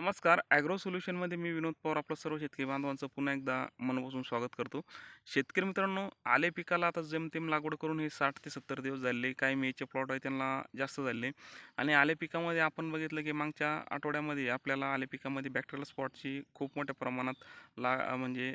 नमस्कार. ॲग्रो सोल्युशनमध्ये मी विनोद पवार आपलं सर्व शेतकरी बांधवांचं पुन्हा एकदा मनपासून स्वागत करतो. शेतकरी मित्रांनो आले पिकाला आता जेमतेम लागवड करून हे साठ ते सत्तर दिवस झाले काही मेचे प्लॉट आहे त्यांना जास्त झाले. आणि आले पिकामध्ये आपण बघितलं की मागच्या आठवड्यामध्ये आपल्याला आले पिकामध्ये बॅक्टेरियल स्पॉटची खूप मोठ्या प्रमाणात ला म्हणजे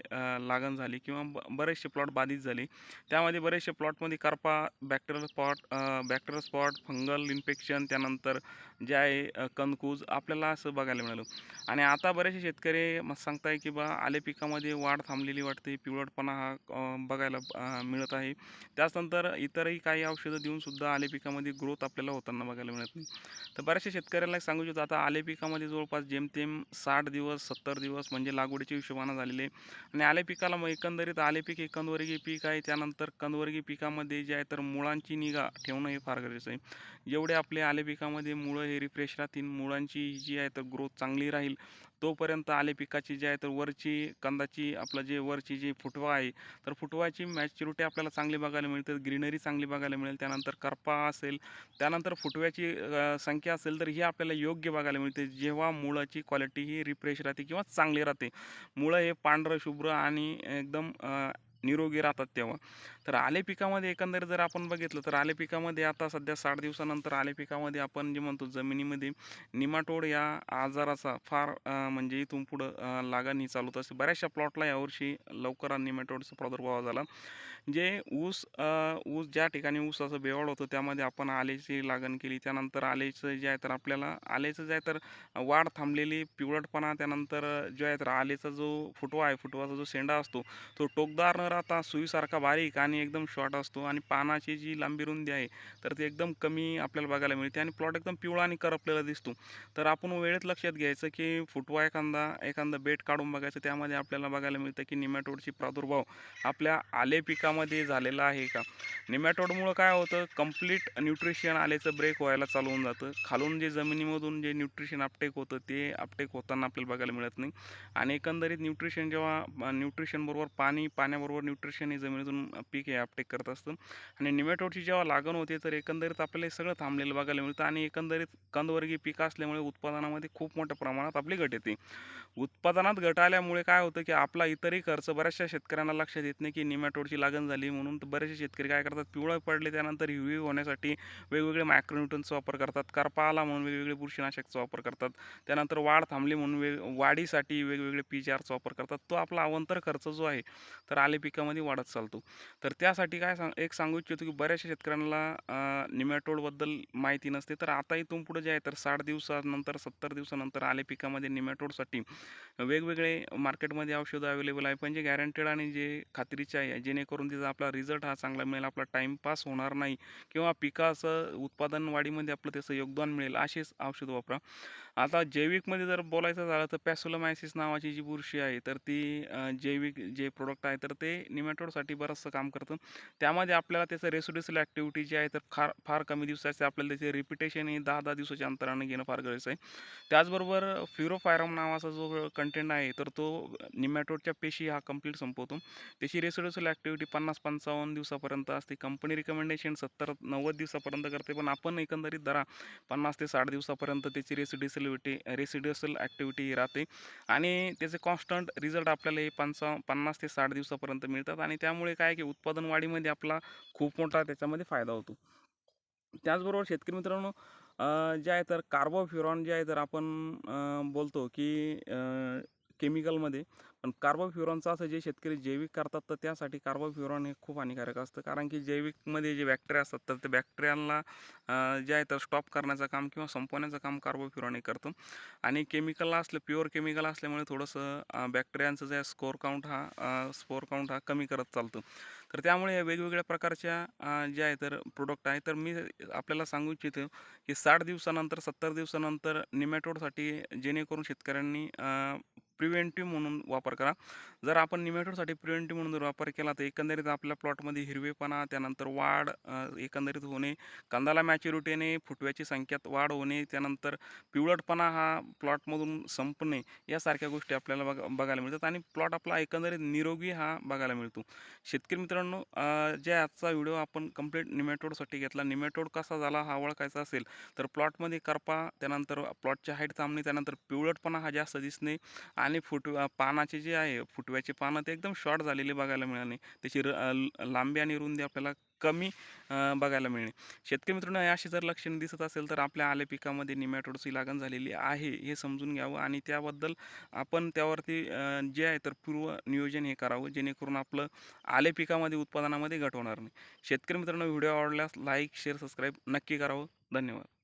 लागण झाली किंवा ब बरेचसे प्लॉट बाधित झाले. त्यामध्ये बरेचसे प्लॉटमध्ये करपा bacterial spot bacterial spot fungal infection त्यानंतर जे आहे कनकूज कंदकूज आपल्याला असं बघायला मिळालं. आणि आता बरेचसे शेतकरी मग सांगताय की बा आले पिकामध्ये वाढ थांबलेली वाटते पिवळटपणा हा बघायला मिळत आहे. त्याचनंतर इतरही काही औषधं देऊन सुद्धा आले पिकामध्ये ग्रोथ आपल्याला होताना बघायला मिळत नाही. तर बऱ्याचशा शेतकऱ्यांना एक सांगू इच्छितो आता आले पिकामध्ये जवळपास जेमतेम साठ दिवस सत्तर दिवस म्हणजे लागवडीच्या हिशोबानं झालेले आणि आले पिकाला मग एकंदरीत आले पीक हे कंदवर्गीय पीक आहे त्यानंतर कंदवर्गीय पिकामध्ये जे आहे तर मुळांची निगा ठेवणं हे फार गरजेचं आहे. जेवढे आपले आले पिकामध्ये मुळं हे रिफ्रेश राहतील मुळांची जी आहे तर ग्रोथ चांगली राहील. तोपर्यंत आले पिकाची जी आहे तर वरची कंदाची आपलं जे वरची जी फुटवा आहे तर फुटवाची मॅच्युरिटी आपल्याला चांगली बघायला मिळते ग्रीनरी चांगली बघायला मिळेल त्यानंतर करपा असेल त्यानंतर फुटव्याची संख्या असेल तर ही आपल्याला योग्य बघायला मिळते. जेव्हा मुळाची क्वालिटी ही रिफ्रेश राहते किंवा चांगली राहते. मुळं हे पांढरं शुभ्र आणि एकदम निरोगी राहतात तेव्हा. तर आले पिकामध्ये एकंदरीत जर आपण बघितलं तर आले पिकामध्ये आता सध्या साठ दिवसानंतर आले पिकामध्ये आपण जे म्हणतो जमिनीमध्ये निमाटोड या आजाराचा फार म्हणजे इथून पुढं लागणी चालू असते. बऱ्याचशा प्लॉटला यावर्षी लवकर निमाटोडचा प्रादुर्भाव झाला. जे ऊस ऊस ज्या ठिकाणी ऊस असं बेवाड होतं त्यामध्ये आपण आलेची लागण केली. त्यानंतर आलेचं जे आहे तर आपल्याला आलेचं जे आहे तर वाढ थांबलेली पिवळटपणा त्यानंतर जे आहे तर आलेचा जो फुटवा आहे फुटवाचा जो शेंडा असतो तो टोकदार न आता सुईसारखा बारीक आणि एकदम शॉर्ट असतो आणि पानाची जी लांबी रुंदी आहे तर ती एकदम कमी आपल्याला बघायला मिळते आणि प्लॉट एकदम पिवळा आणि करपलेला दिसतो. तर आपण वेळेत लक्षात घ्यायचं की फुटवा एखादा एखादा बेट काढून बघायचं त्यामध्ये आपल्याला बघायला मिळतं की निमॅटोडची प्रादुर्भाव आपल्या आले पिकामध्ये झालेला आहे का? निमॅटोडमुळं काय होतं? कंप्लीट न्यूट्रिशन आल्याचं ब्रेक व्हायला चालू होऊन जातं. खालून जे जमिनीमधून जे न्यूट्रिशन अपटेक होतं ते अपटेक होताना आपल्याला बघायला मिळत नाही. आणि एकंदरीत न्यूट्रिशन जेव्हा न्यूट्रिशनबरोबर पाणी पाण्याबरोबर न्यूट्रिशन हे जमिनीतून पीक हे अपटेक करत असतं. आणि निमॅटोडची जेव्हा लागण होते तर एकंदरीत आपल्याला सगळं थांबलेलं बघायला मिळतं. आणि एकंदरीत कंदवर्गीय पीक असल्यामुळे उत्पादनामध्ये खूप मोठ्या प्रमाणात आपली घट येते. उत्पादनात घट आल्यामुळे काय होतं की आपला इतरही खर्च बऱ्याचशा शेतकऱ्यांना लक्षात येत नाही की निमॅटोडची लागण झाली म्हणून तर बरेचसे शेतकरी काय करतात पिवळं पडले. त्यानंतर हिरवी होण्यासाठी वेगवेगळे मायक्रोन्यूटनचा वापर करतात. करपा आला म्हणून वेगवेगळे बुरशीनाशकचा वापर करतात. त्यानंतर वाढ थांबली म्हणून वेग वाढीसाठी वेगवेगळे पी जी आरचा वापर करतात. तो आपला अवंतर खर्च जो आहे तर आले पिकामध्ये वाढत चालतो. तर त्यासाठी काय सांग एक सांगू इच्छितो की बऱ्याचशा शेतकऱ्यांना निमॅटोडबद्दल माहिती नसते. तर आता इथून पुढे जे आहे तर साठ दिवसानंतर सत्तर दिवसानंतर आले पिकामध्ये निमॅटोडसाठी वेगवेगळे मार्केटमध्ये औषधं अवेलेबल आहे. पण जे गॅरंटेड आणि जे खात्रीचे आहे जेणेकरून तिचा आपला रिझल्ट हा चांगला मिळेल आपला टाईमपास होणार नाही किंवा पिकाचं उत्पादन वाढीमध्ये आपलं त्याचं योगदान मिळेल असेच औषध वापरा. आता जैविकमध्ये जर बोलायचं झालं तर पॅसोलोमायसिस नावाची जी बुरशी आहे तर ती जैविक जे प्रोडक्ट आहे तर ते निमॅटोडसाठी बरंचसं काम करतं. त्यामध्ये आपल्याला त्याचं रेसिड्युसल ॲक्टिव्हिटी जी आहे तर फार फार कमी दिवसाचे आपल्याला त्याचे रिपिटेशन हे दहा दहा दिवसाच्या अंतराने घेणं फार गरजेचं आहे. त्याचबरोबर फ्युरोफायरम नावाचा जो कंटेंट आहे तर तो निमॅटोडच्या पेशी हा कंप्लीट संपवतो. त्याची रेसिड्युसल ॲक्टिव्हिटी पन्नास पंचावन्न दिवसापर्यंत असते. कंपनी रिकमेंडेशन सत्तर नव्वद दिवसापर्यंत करते पण आपण एकंदरीत दरा पन्नास ते साठ दिवसापर्यंत त्याची रेसिड्युसल ॲक्टिव्हिटी राहते. आणि त्याचे कॉन्स्टंट रिझल्ट आपल्याला हे पंचा पन्नास ते साठ दिवसापर्यंत मिळतात. आणि त्यामुळे काय आहे की उत्पादन वाढीमध्ये आपला खूप मोठा त्याच्यामध्ये फायदा होतो. त्याचबरोबर शेतकरी मित्रांनो जे आहे तर कार्बोफ्युरॉन जे आहे तर आपण बोलतो की केमिकलमध्ये पण कार्बोफ्युरॉनचं असं जे शेतकरी जैविक करतात तर त्यासाठी कार्बोफ्युरॉन हे खूप हानिकारक असतं. कारण की जैविकमध्ये जे बॅक्टेरिया असतात तर ते बॅक्टेरियाला जे आहे तर स्टॉप करण्याचं काम किंवा संपवण्याचं काम कार्बोफ्युरॉन हे करतो. आणि केमिकलला असलं प्युअर केमिकल असल्यामुळे थोडंसं बॅक्टेरियांचं जे स्कोर काउंट हा स्कोर काउंट हा कमी करत चालतो. तर त्यामुळे या वेगवेगळ्या प्रकारच्या जे आहे तर प्रोडक्ट आहे तर मी आपल्याला सांगू इच्छितो की साठ दिवसानंतर सत्तर दिवसानंतर निमॅटोडसाठी जेणेकरून शेतकऱ्यांनी प्रिव्हेंटिव्ह म्हणून वापर करा. जर आपण निमेटोडसाठी प्रिव्हेंटिव्ह म्हणून जर वापर केला तर एकंदरीत आपल्या प्लॉटमध्ये हिरवेपणा त्यानंतर वाढ एकंदरीत होणे कंदाला मॅच्युरिटी येणे फुटव्याची संख्यात वाढ होणे त्यानंतर पिवळटपणा हा प्लॉटमधून संपणे यासारख्या गोष्टी आपल्याला बघ बघायला मिळतात आणि प्लॉट आपला एकंदरीत निरोगी हा बघायला मिळतो. शेतकरी मित्रांनो जे आजचा व्हिडिओ आपण कंप्लीट निमेटोडसाठी घेतला निमेटोड कसा झाला हा ओळखायचा असेल तर प्लॉटमध्ये करपा त्यानंतर प्लॉटची हाईट थांबणे त्यानंतर पिवळटपणा हा जास्त दिसणे आणि फुट पानाचे जे आहे फुटव्याचे पानं ते एकदम शॉर्ट झालेले बघायला मिळाले. त्याची र ल- लांबी आणि रुंदी आपल्याला कमी बघायला मिळणे. शेतकरी मित्रांनो अशी जर लक्षणे दिसत असेल तर आपल्या आले पिकामध्ये निमॅटोडची लागण झालेली आहे हे समजून घ्यावं आणि त्याबद्दल आपण त्यावरती जे आहे तर पूर्व नियोजन हे करावं जेणेकरून आपलं आले पिकामध्ये उत्पादनामध्ये घट होणार नाही. शेतकरी मित्रांनो व्हिडिओ आवडल्यास लाईक शेअर सबस्क्राईब नक्की करावं. धन्यवाद.